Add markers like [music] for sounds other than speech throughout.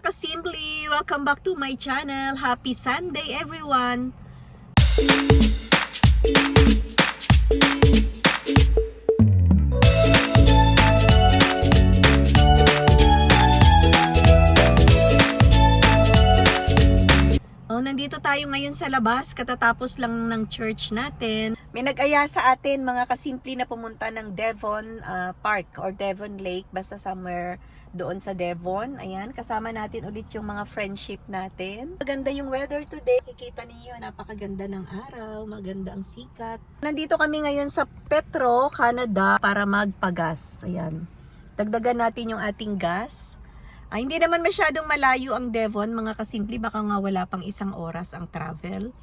mga kasimpli! Welcome back to my channel. Happy Sunday everyone! Oh, nandito tayo ngayon sa labas katatapos lang ng church natin. May nag-aya sa atin mga kasimpli na pumunta ng Devon ah, Park or Devon Lake basta somewhere doon sa Devon. Ayan, kasama natin ulit yung mga friendship natin. Maganda yung weather today. Kikita niyo napakaganda ng araw, maganda ang sikat. Nandito kami ngayon sa Petro, Canada para magpagas. Ayan. Dagdagan natin yung ating gas. Ay, hindi naman masyadong malayo ang Devon, mga kasimpli. Baka nga wala pang isang oras ang travel.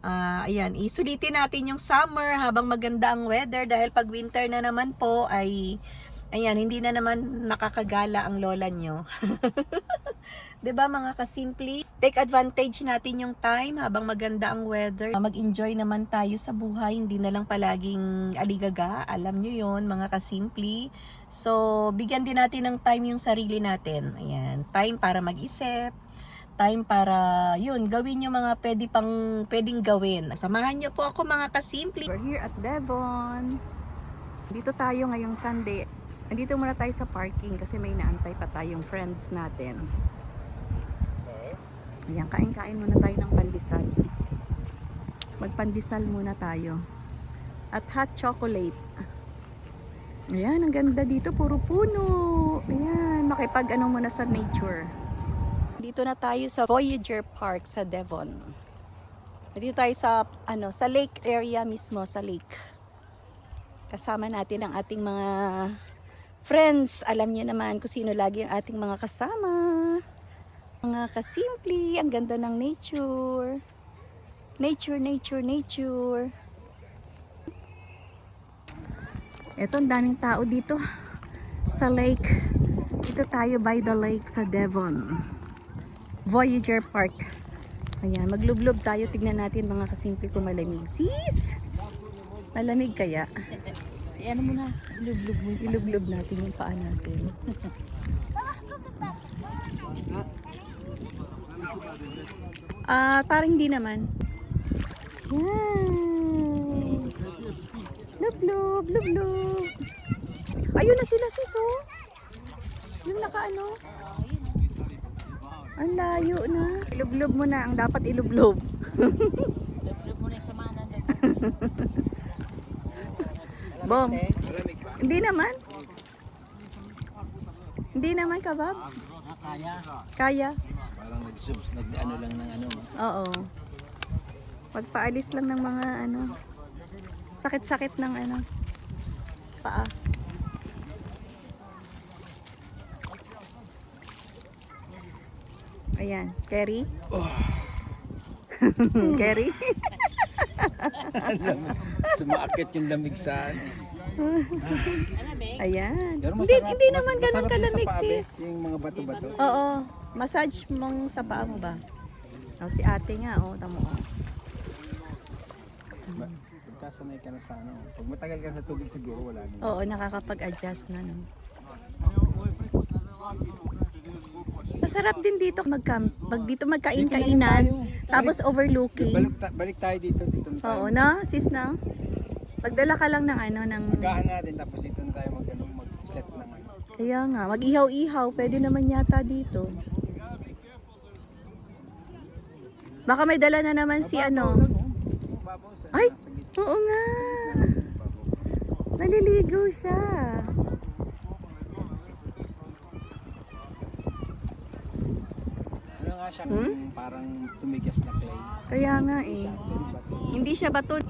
Ah, ayan, isulitin natin yung summer habang maganda ang weather dahil pag winter na naman po ay ayan, hindi na naman nakakagala ang lola nyo. [laughs] ba mga kasimpli? Take advantage natin yung time habang maganda ang weather. Mag-enjoy naman tayo sa buhay, hindi na lang palaging aligaga. Alam nyo yon mga kasimpli. So, bigyan din natin ng time yung sarili natin. Ayan, time para mag-isip, time para, yun, gawin yung mga pwede pang, pwedeng gawin. Samahan niyo po ako mga kasimpli. We're here at Devon. Dito tayo ngayong Sunday. Nandito muna tayo sa parking kasi may naantay pa tayong friends natin. Ayan, kain-kain muna tayo ng pandesal. Magpandesal muna tayo. At hot chocolate. Ayan, ang ganda dito. Puro puno. Ayan, makipag ano muna sa nature. Dito na tayo sa Voyager Park sa Devon. Dito tayo sa, ano, sa lake area mismo, sa lake. Kasama natin ang ating mga friends. Alam niyo naman kung sino lagi ang ating mga kasama. Mga kasimpli, ang ganda ng nature. Nature, nature, nature. Ito, ang daming tao dito sa lake. Dito tayo by the lake sa Devon. Voyager Park. Ayan, maglublob tayo. Tignan natin mga kasimple kung malamig. Sis! Malamig kaya? Ayan mo na. Ilublob mo. Ilublob natin yung paa natin. [laughs] Ah, parang hindi naman. Yan. Lublob, lublob. Ayun na sila sis, oh. Yung nakaano. Ang layo na. Ilublob mo na ang dapat ilublob. [laughs] Lublob mo na yung samanan doon. [laughs] Bong. Hindi naman. Hindi naman kabab. Kaya. Kaya. Parang nag-subs, nag-ano lang ng ano. Oo. Pagpaalis lang ng mga ano. Sakit-sakit ng ano. Paa. Ayan. Kerry? [laughs] Kerry? [laughs] Sumakit yung lamig sa ano. Ayan. Pero Hindi, masarap- hindi mas- naman ganun masarap sa kalamig sis. Yung mga bato-bato. Oo. Massage mong sa paa mo ba? Oh, si ate nga, oh, tamo oh. Ba- Pagkasanay ka na sa ano. Pag matagal ka sa tubig siguro wala na. Oo, nakakapag-adjust na, no? Masarap din dito magcamp. Pag dito magkain-kainan, tapos overlooking. Balik, ta- balik tayo dito. Tayo. Oo, na, sis na. Pagdala ka lang ng ano, ng... Agahan natin tapos dito na tayo mag, ano, mag-set ano. Kaya nga, mag-ihaw-ihaw. Pwede naman yata dito. Baka may dala na naman si ano. Sa, Ay! Oo nga. Naliligaw siya. Ano nga siya, Hmm? parang tumigas na clay. Kaya nga eh. Hindi siya bato.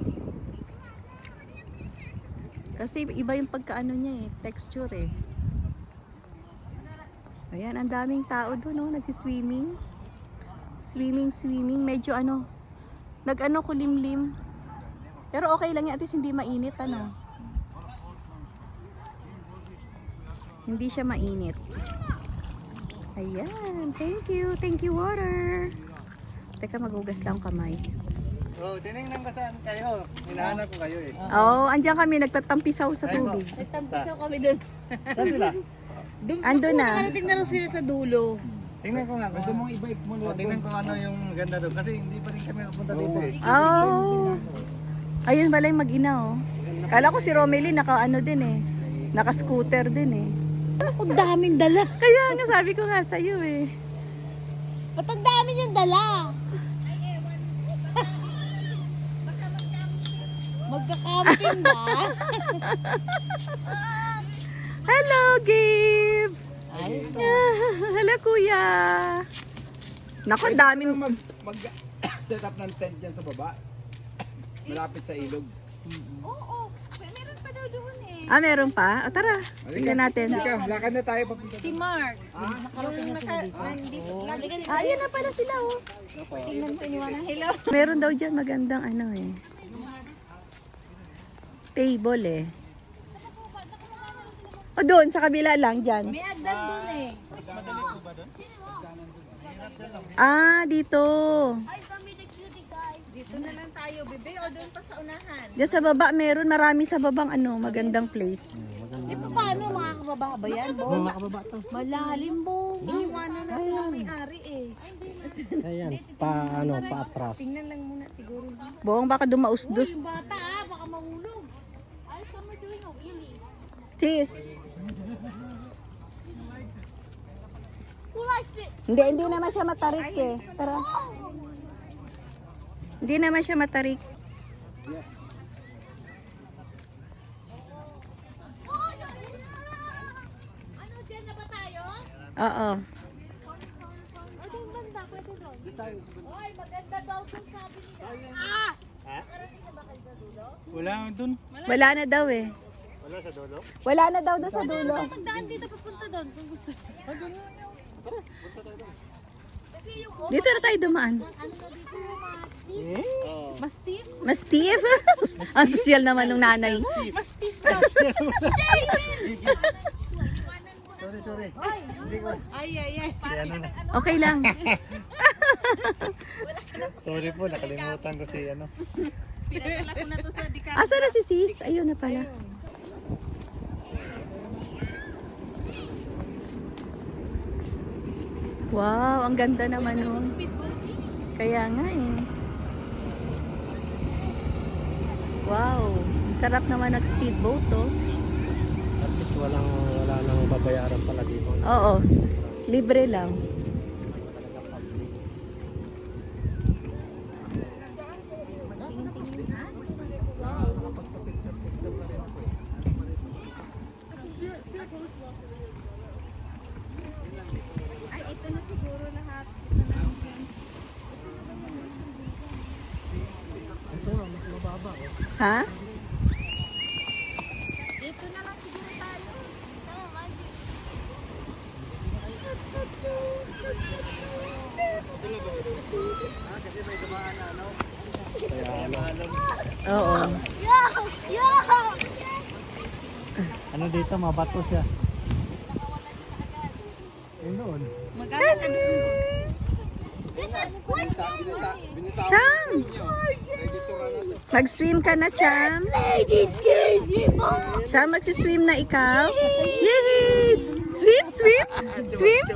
Kasi iba yung pagkaano niya eh, texture eh. Ayan, ang daming tao doon, no? nagsiswimming. Swimming, swimming. Medyo ano, nag-ano kulimlim. Pero okay lang yan, at least hindi mainit, ano. Hindi siya mainit. Ayan, thank you, thank you water. Teka, magugas daw ang kamay. Oh, tinignan ko saan kayo. Hinahanap ko kayo eh. Oo, oh, andyan kami nagtatampisaw sa tubig. Nagtampisaw kami doon. Saan sila? [laughs] Doon Ando na. Nakarating na rin sila sa dulo. Tingnan ko nga. Gusto mong i-bike mo na. tingnan ko ano yung ganda doon. Kasi hindi pa rin kami napunta dito eh. Oh. Ayun pala yung mag-ina oh. Kala ko si Romely naka ano din eh. Naka scooter din eh. Ang daming dala. Kaya nga sabi ko nga sa'yo eh. Ba't ang dami niyang dala? Magka-camping ba? [laughs] Hello, Gabe! Ay, so. [laughs] Hello, kuya! Naku, ang daming... mag, mag [coughs] set up ng tent dyan sa baba. Malapit sa ilog. Oo, meron pa daw doon eh. Ah, meron pa? O, tara, tingnan natin. Ika, lakad na tayo papunta. Si Mark. Nakarating na sila dito. Ah, yan na pala sila oh. Hello. Meron daw dyan magandang ano eh. Table eh. O doon, sa kabila lang dyan. May agdan dun eh. Ah, dito. Dito na lang tayo, bebe, o doon pa sa unahan. Diyan sa baba, meron marami sa babang ano, magandang place. Eh, paano makakababa ba yan, Bo? Makababa to. Malalim, Bo. Iniwanan natin ang may-ari eh. Ayan, pa ano, pa atras. Tingnan lang muna siguro. Buong baka dumausdos. Yung bata ah, baka mahulog. Ay, summer doing a wheelie. Tis. Who likes it? Hindi, hindi naman siya matarik eh. Tara. Hindi naman siya matarik. Ano, dyan na ba tayo? Oo. Oy, maganda daw doon sabi nila. Ah! Na dulo? Wala dun. Wala na daw eh. Wala sa dulo? Wala na daw doon sa dulo. Magdaan dito papunta doon kung gusto. Dito na tayo dumaan. ano na dito, Mastif. Mastif? Mas Steve? Ang sosyal naman ng nanay. Mastif Sorry, sorry. Ay, ay, ay. Okay lang. [laughs] Sorry po, nakalimutan ko si ano. Pinadala ko na to sa Dika. Asa na si sis? Ayun na pala. Wow, ang ganda naman nun. Kaya nga eh. Wow, sarap naman nag-speedboat oh. At least walang, wala nang babayaran pala dito. Oo, libre lang. Ay, ito na siguro lahat. Ito, mas mababa. Oh. Ha? Dito na lang siguro tayo. Sana, magic. Kaya ano. Oo. Yo! Yo! Ano dito, mabato siya. Yun doon. Magkano ka This is quick! Cham! Mag-swim ka na, Cham. Cham, magsiswim na ikaw. Yes! Swim, swim! Swim!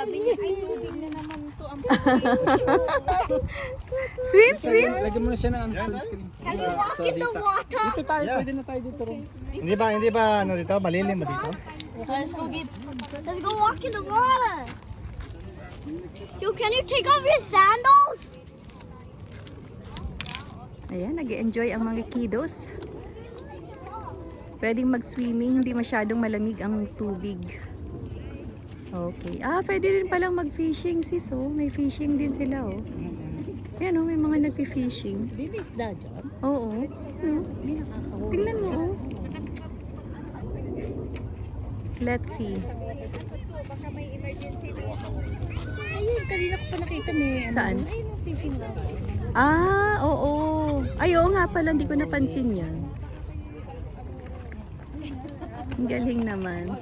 Sabi niya, ay, tubig na naman to ang [laughs] Swim, swim! Lagyan mo na siya ng sunscreen. Can you walk in the water? Dito tayo, pwede na tayo dito rin. Hindi ba, hindi ba ano dito, malilim ba dito? Let's go get. Let's go walk in the water. Yo, can you take off your sandals? Ayan, nag enjoy ang mga kiddos. Pwedeng mag-swimming, hindi masyadong malamig ang tubig. Okay. Ah, pwede rin palang mag-fishing sis, oh. May fishing din sila, oh. Ayan, oh, may mga nagpi-fishing. Bilis da dyan. Oo. Hmm. Tingnan mo, oh. Let's see. Baka may emergency dito. Ayun, kanina ko pa nakita may ano. Saan? doon. Ayun, fishing rod. Ah, oo. Ay, oo nga pala, hindi ko napansin yan. Ang galing naman.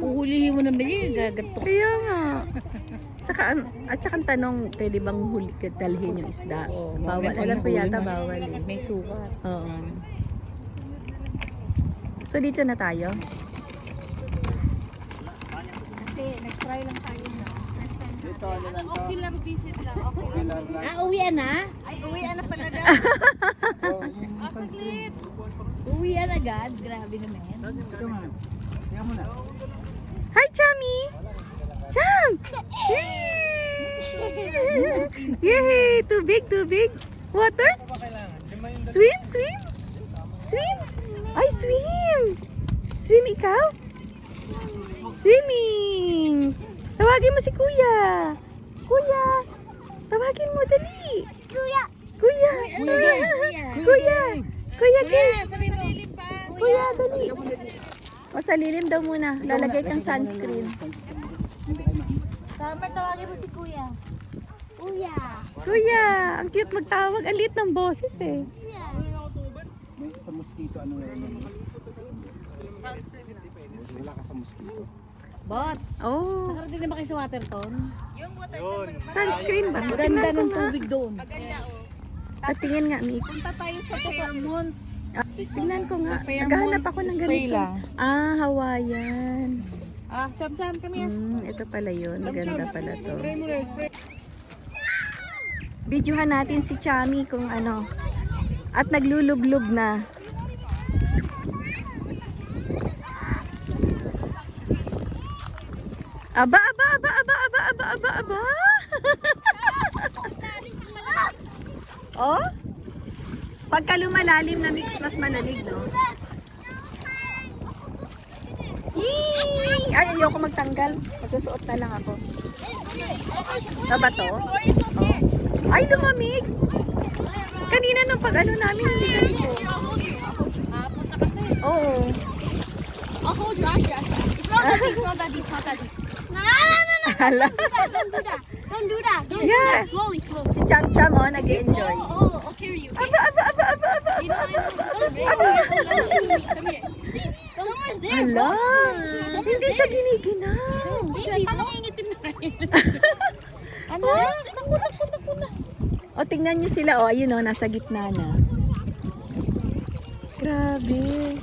Puhulihin mo naman yun, gaganto. Kaya nga. Tsaka, at tsaka ang tanong, pwede bang huli ka dalhin yung isda? Bawal. Alam ko yata bawal. Eh. May sukat. Oo. So, dito na tayo? Kasi nag-try lang tayo Okay lang visit lang. Okay lang. Ah, uwian na? Ay, uwi na pala daw. [laughs] Ah, saglit. Uwian agad? Grabe naman. Hi, Chami! Cham! Yay! Tubig, tubig. Water? Swim, swim? Swim? Ay, swim! Swim ikaw? Swimming! Tawagin mo si Kuya! Kuya! Tawagin mo, dali! Kuya! Kuya! Kuya! Kuya! Kuya, Kuya! sabi mo. Kuya, dali! O, sa lilim daw muna. Lalagay kang sunscreen. Summer, tawagin mo si Kuya. Kuya. Kuya, ang cute magtawag. Ang liit ng boses eh. Sa mosquito, ano na yun? Wala ka sa mosquito. Bot, Oh, nakarating na ba kayo sa Waterton? sunscreen ba? Ganda Tingnan ko ng tubig doon. Patingin nga, Mick. Punta tayo sa. Ah, tingnan ko nga. Naghahanap ako ng ganito. Ah, Hawaiian. Ah, Cham Cham, come here. Hmm, ito pala yun. Maganda pala to. Videohan natin si Chami kung ano. At naglulublog na. Aba, aba, aba, aba, aba, aba, aba, aba. [laughs] oh? Pagka lumalalim na mix, mas malalig, no? Yee! Ay, ayoko magtanggal. Magsusuot na lang ako. Ano ba to? Oh. Ay, lumamig! Kanina nung pag ano namin, hindi ganito. Punta kasi. Oo. I'll hold your ass, It's not that deep, it's not that deep, it's not that deep. No, no, no, no, Hala. don't do that. Don't do that. Don't Yes. Slowly, slowly. Si Cham Cham, oh, nag-enjoy. Oh, I'll carry you. Okay? Aba, aba, aba, aba, aba, You know, aba, I aba, know. aba, Come aba. here. Come here. See, Summer's there. Hala. Hindi siya giniginaw. Parang nangingitim na rin. Ano? [laughs] Naku, naku, naku, na. O, tingnan niyo sila, oh, ayun, oh, nasa gitna na. Grabe.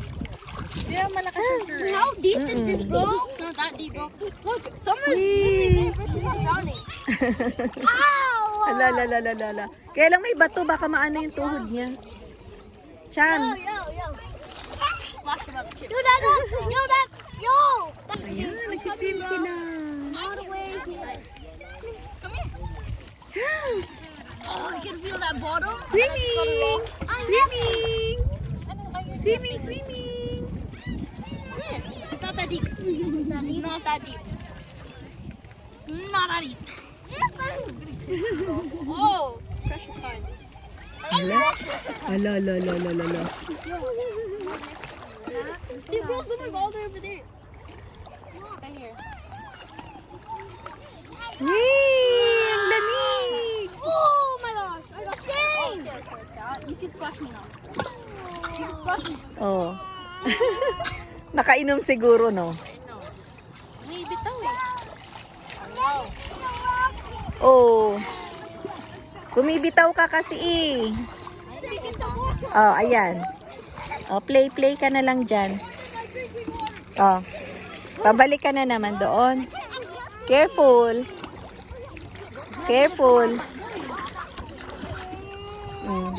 Yeah, malakas yung current. How deep is this, bro? It's not that deep, bro. Look, Summer's Wee. there, but she's not drowning. [laughs] Ow! Ala, la, la, la, la, la. Kaya lang may bato, baka maano yung tuhod niya. Chan. Yo, yo, yo. Up. Yo, that, yo, Ayan, nagsiswim sila. all the way here. Come here. Chan. Oh, I can feel that bottom. Swimming. Swimming. Swimming. Swimming. It's not that deep. It's not that deep. It's not that deep. Oh, precious. Ala, ala, ala, ala, ala, ala. See, bro, summer's all the way over there. Right here. Yay! Ang lamig! Oh my gosh, I got scared. You can splash me now. You can splash me. Oh. [laughs] Nakainom siguro, no? May bitaw eh. Oh. Bumibitaw ka kasi eh. Oh, ayan. Oh, play, play ka na lang dyan. Oh. Pabalik ka na naman doon. Careful. Careful. Mm.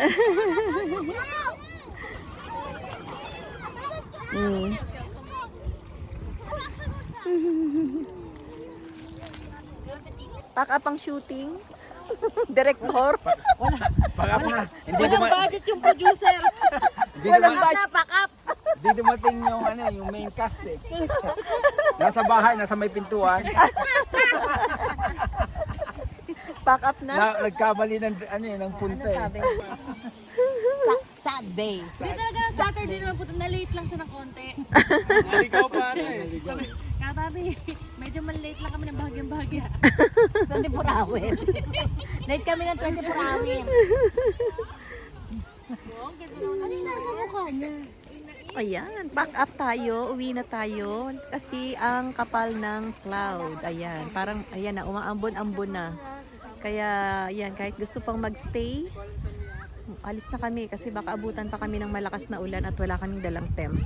[laughs] Mm. Pack up ang shooting. [laughs] Director. Pack up na. Hindi Walang duma- budget yung producer. Hindi Walang duma- budget. Pack up. Hindi dumating yung ano, yung main cast eh. Nasa bahay, nasa may pintuan. Pack up na. Na, nagkamali ng ano eh, ng punta eh. Sad day. Hindi talaga Saturday naman po. Na-late lang siya ng konti. Ikaw pa eh. Kaya tabi, medyo malate lang kami ng bahagyang-bahagya. 24 [laughs] hours. [laughs] Late kami ng 24 hours. Ano yung nasa mukha niya? Ayan, back up tayo, uwi na tayo. Kasi ang kapal ng cloud, ayan, parang, ayan na, umaambon-ambon na. Kaya, ayan, kahit gusto pang magstay, alis na kami kasi baka abutan pa kami ng malakas na ulan at wala kaming dalang tent.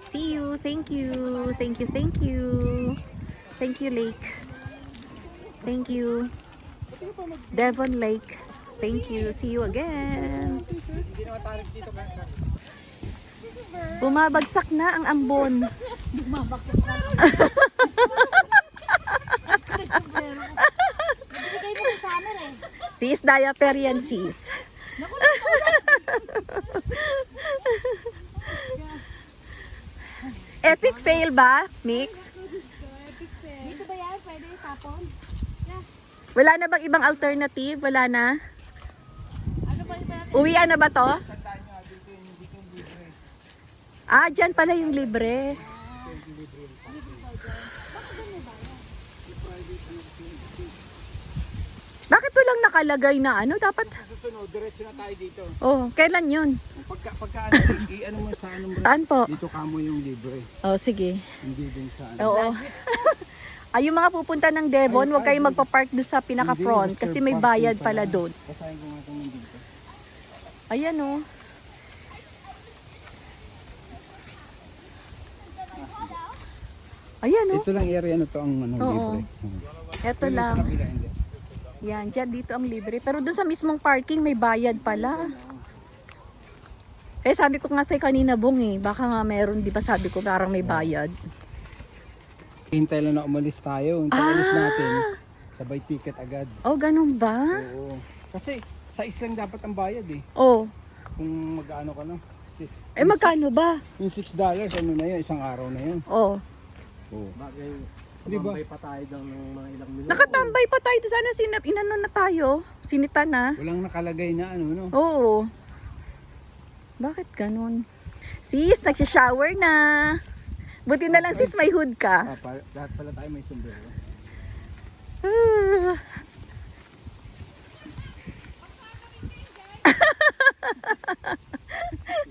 See you, thank you, thank you, thank you. Thank you, Lake. Thank you. Devon Lake. Thank you. See you again. Na. Bumabagsak na ang ambon. Summer [laughs] eh. Sis, diaper yan, sis. [laughs] Epic fail ba, Mix? Pwede tapon? Wala na bang ibang alternative? Wala na? Ano ba? Uwian na ba to? Ah, dyan pala yung libre. Bakit walang nakalagay na ano? Dapat, Susunod, diretso na tayo dito. oh, kailan yun? Pagka, pagka ano, ano mo sa ano mo. Saan po? Dito kamo yung libre. Oh, sige. Hindi din sa ano. Oo. [laughs] Ay, yung mga pupunta ng Devon, huwag kayong magpa-park doon sa pinaka-front kasi may bayad pala. doon. Ayan oh. Ayan oh. Ito lang area na to ang ano, Oo. libre. Ito lang. Yan, dyan dito ang libre. Pero doon sa mismong parking may bayad pala. Eh sabi ko nga sa'yo kanina bong eh, baka nga meron, di ba sabi ko parang may bayad. Hintay lang na umalis tayo. Hintay umalis natin. Sabay ticket agad. Oh, ganun ba? Oo. Kasi sa islang dapat ang bayad eh. Oh, Kung mag-ano ka na. Si- eh magkano ba? Yung 6 dollars, ano na yun? Isang araw na yun. Oh, Oo. Bagay, Di ba? tumambay pa tayo daw ng mga ilang minuto. nakatambay pa tayo. Sana sinap, inano na tayo. Sinita na. Walang nakalagay na ano, no? Oo. Bakit ganun? Sis, nagsha-shower na. Buti na lang sis may hood ka. Ah, pa, lahat pala tayo may sombrero. Ah.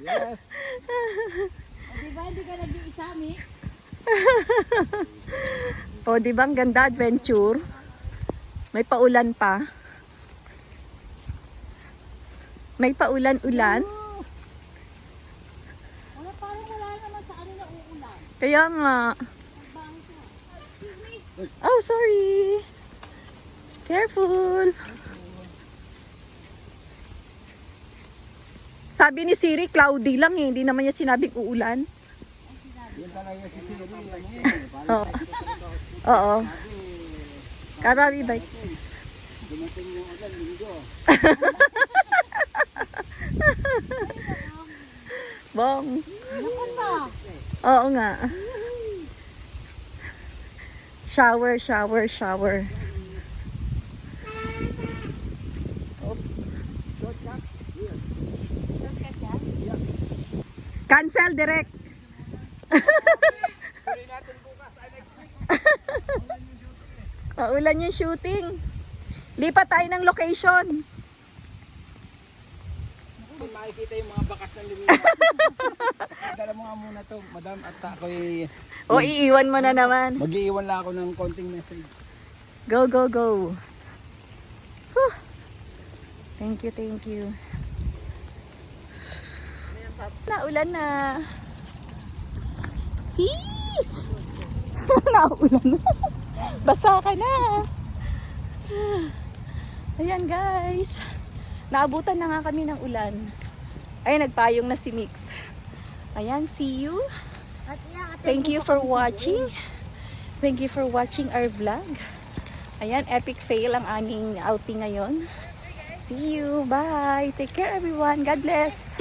Yes! Di ba hindi ka nag-iisa, Mix? [laughs] O, di ba ang ganda adventure? May paulan pa. May paulan-ulan. Wala, parang wala naman sa ano na uulan. Kaya nga. Oh, sorry. Careful. Sabi ni Siri, cloudy lang eh. Hindi naman niya sinabing uulan. Ano? Oo. Oo. Karabi bike. [laughs] Bong. Naku pa. Oo nga. Shower, shower, shower. Cancel direct. [laughs] Paulan yung shooting. Lipat tayo ng location. Makikita yung mga bakas ng lumipas. [laughs] Dala mo nga muna to, madam. At ako'y O iiwan mo na naman. mag-iiwan lang ako ng konting message. Go, go, go. Whew. Thank you, thank you. Naulan na. Sis! [laughs] Naulan na. Basa ka na. Ayan guys. Naabutan na nga kami ng ulan. Ay, nagpayong na si Mix. Ayan, see you. Thank you for watching. Thank you for watching our vlog. Ayan, epic fail ang aming outing ngayon. See you. Bye. Take care everyone. God bless.